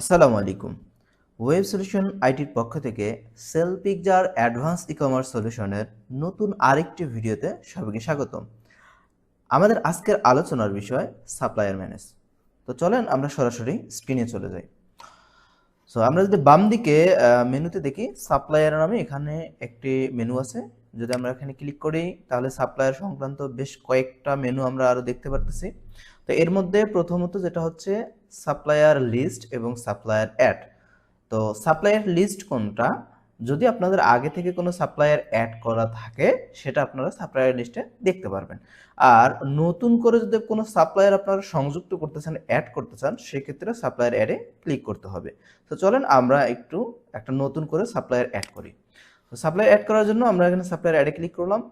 আসসালামু আলাইকুম। Web solution আইটির পক্ষ থেকে সেল পিকজার অ্যাডভান্স ই কমার্স সলিউশনের নতুন আরেকটি ভিডিওতে সবাইকে স্বাগতম। আমাদের আজকের আলোচনার বিষয় সাপ্লায়ার ম্যানেজ। তো চলেন আমরা সরাসরি স্ক্রিনে চলে যাই। সো আমরা যদি বাম দিকে মেনুতে দেখি, সাপ্লায়ার নামে এখানে একটি মেনু আছে। যদি আমরা এখানে ক্লিক করি, তাহলে সাপ্লায়ার সংক্রান্ত বেশ কয়েকটা মেনু আমরা আরও দেখতে পারতেছি। তো এর মধ্যে প্রথমত যেটা হচ্ছে সাপ্লায়ার লিস্ট এবং সাপ্লায়ার অ্যাড তো সাপ্লায়ার লিস্ট কোনটা? যদি আপনাদের আগে থেকে কোনো সাপ্লায়ার অ্যাড করা থাকে, সেটা আপনারা সাপ্লায়ার লিস্টে দেখতে পারবেন। আর নতুন করে যদি কোনো সাপ্লায়ার আপনারা সংযুক্ত করতে চান অ্যাড করতে চান, সেক্ষেত্রে সাপ্লায়ার অ্যাডে ক্লিক করতে হবে। তো চলেন আমরা একটু একটা নতুন করে সাপ্লায়ার অ্যাড করি। তো সাপ্লায়ার অ্যাড করার জন্য আমরা এখানে সাপ্লায়ার অ্যাডে ক্লিক করলাম।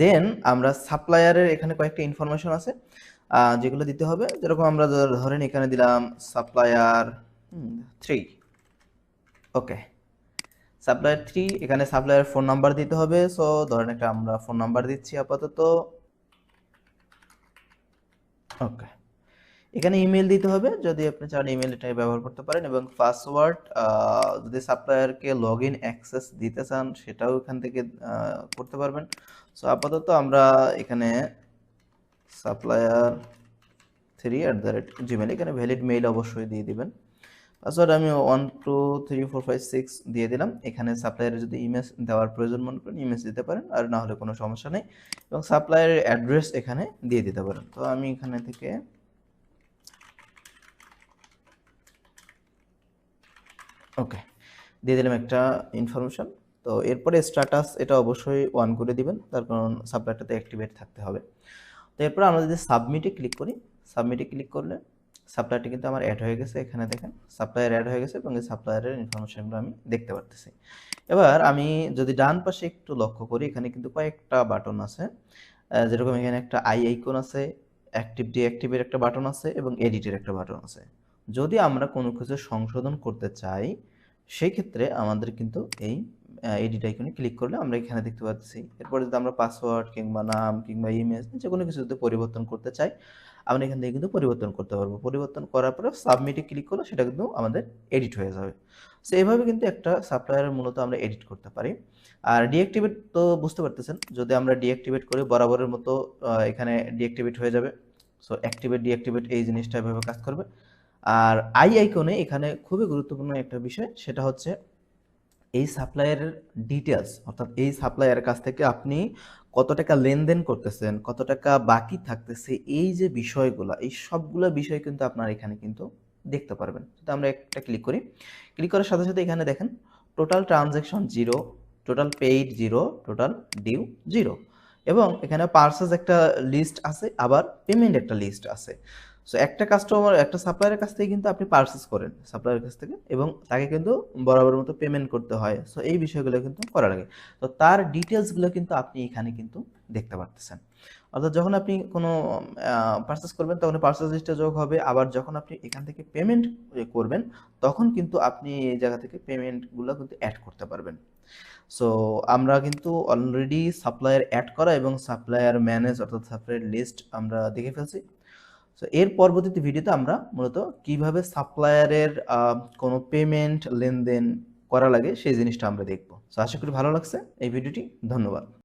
দেন আমরা সাপ্লায়ারের এখানে কয়েকটা ইনফরমেশন আছে যেগুলো দিতে হবে। যেরকম আমরা ধর- ধরেন এখানে দিলাম supplier three okay supplier three এখানে সাপ্লায়ার ফোন নাম্বার দিতে হবে। সো ধরেন একটা আমরা ফোন নাম্বার দিচ্ছি আপাতত। ওকে এখানে ইমেল দিতে হবে। যদি আপনি চান ইমেল এটাই ব্যবহার করতে পারেন এবং পাসওয়ার্ড যদি সাপ্লায়ারকে লগ ইন অ্যাক্সেস দিতে চান, সেটাও এখান থেকে করতে পারবেন। সো আপাতত আমরা এখানে supplier three at the rate Gmail এখানে ভ্যালিড মেইল অবশ্যই দিয়ে দিবেন। পাসওয়ার্ড আমি one two three four five six দিয়ে দিলাম। এখানে সাপ্লায়ারের যদি ইমেজ দেওয়ার প্রয়োজন মনে করেন ইমেজ দিতে পারেন, আর না হলে কোনো সমস্যা নেই। এবং সাপ্লায়ারের অ্যাড্রেস এখানে দিয়ে দিতে পারেন। তো আমি এখানে থেকে ওকে দিয়ে দিলাম একটা ইনফরমেশন তো এরপরে স্ট্যাটাস এটা অবশ্যই অন করে দিবেন। তার কারণ সাপ্লায়ারটাতে অ্যাক্টিভেট থাকতে হবে। তো এরপর আমরা যদি সাবমিটে ক্লিক করি সাবমিটে ক্লিক করলে সাপ্লায়ারটি কিন্তু আমার অ্যাড হয়ে গেছে এখানে দেখেন। সাপ্লায়ার অ্যাড হয়ে গেছে এবং এই সাপ্লায়ারের ইনফরমেশনগুলো আমি দেখতে পারতেছি। এবার আমি যদি ডান পাশে একটু লক্ষ্য করি, এখানে কিন্তু কয়েকটা বাটন আছে। যেরকম এখানে একটা আই আইকন আছে অ্যাক্টিভ ডিঅ্যাক্টিভের একটা বাটন আছে এবং এডিটের একটা বাটন আছে। যদি আমরা কোনো কিছু সংশোধন করতে চাই সেই ক্ষেত্রে আমাদের কিন্তু এই এডিট আইকনে ক্লিক করলে আমরা এখানে দেখতে পাচ্ছি। এরপরে যদি আমরা পাসওয়ার্ড কিংবা নাম কিংবা ইমেজ যে কোনো কিছু যদি পরিবর্তন করতে চাই, আমরা এখান থেকে কিন্তু পরিবর্তন করতে পারব। পরিবর্তন করার পরে সাবমিটে ক্লিক করলে সেটা কিন্তু আমাদের এডিট হয়ে যাবে। সো এইভাবে কিন্তু একটা সাপ্লায়ারের মূলত আমরা এডিট করতে পারি। আর ডিঅ্যাক্টিভেট তো বুঝতে পারতেছেন, যদি আমরা ডিঅ্যাক্টিভেট করি, বরাবরের মতো এখানে ডিঅ্যাক্টিভেট হয়ে যাবে। সো অ্যাক্টিভেট ডিঅ্যাক্টিভেট এই জিনিসটা এভাবে কাজ করবে। আর আই আইকনে এখানে খুবই গুরুত্বপূর্ণ একটা বিষয়, সেটা হচ্ছে এই সাপ্লায়ারের ডিটেলস অর্থাৎ এই সাপ্লায়ারের কাছ থেকে আপনি কত টাকা লেনদেন করতেছেন, কত টাকা বাকি থাকতেছে, এই যে বিষয়গুলো, এই সবগুলো বিষয় কিন্তু আপনার এখানে কিন্তু দেখতে পারবেন। যদি আমরা একটা ক্লিক করি। ক্লিক করার সাথে সাথে এখানে দেখেন total transaction zero total paid zero total due zero এবং এখানে পার্সেস একটা লিস্ট আছে, আবার পেমেন্ট একটা লিস্ট আছে। সো একটা কাস্টমার একটা সাপ্লায়ারের কাছ থেকে কিন্তু আপনি পার্সেস করেন সাপ্লায়ারের কাছ থেকে এবং তাকে কিন্তু বরাবর মতো পেমেন্ট করতে হয়। সো এই বিষয়গুলো কিন্তু করা লাগে। তো, তার ডিটেলসগুলো কিন্তু আপনি এখানে কিন্তু দেখতে পারতেছেন। অর্থাৎ যখন আপনি কোনো পার্সেস করবেন, তখন পার্সেস লিস্টে যোগ হবে। আবার যখন আপনি এখান থেকে পেমেন্ট করবেন, তখন কিন্তু আপনি এই জায়গা থেকে পেমেন্টগুলো কিন্তু অ্যাড করতে পারবেন। সো আমরা কিন্তু অলরেডি সাপ্লায়ার অ্যাড করা এবং সাপ্লায়ার ম্যানেজ অর্থাৎ সাপ্লায়ার লিস্ট আমরা দেখে ফেলছি। সো এর পরবর্তীতে ভিডিওতে আমরা মূলত কীভাবে সাপ্লায়ারের কোনো পেমেন্ট লেনদেন করা লাগে সেই জিনিসটা আমরা দেখব। সো আশা করি ভালো লাগছে। এই ভিডিওটি ধন্যবাদ।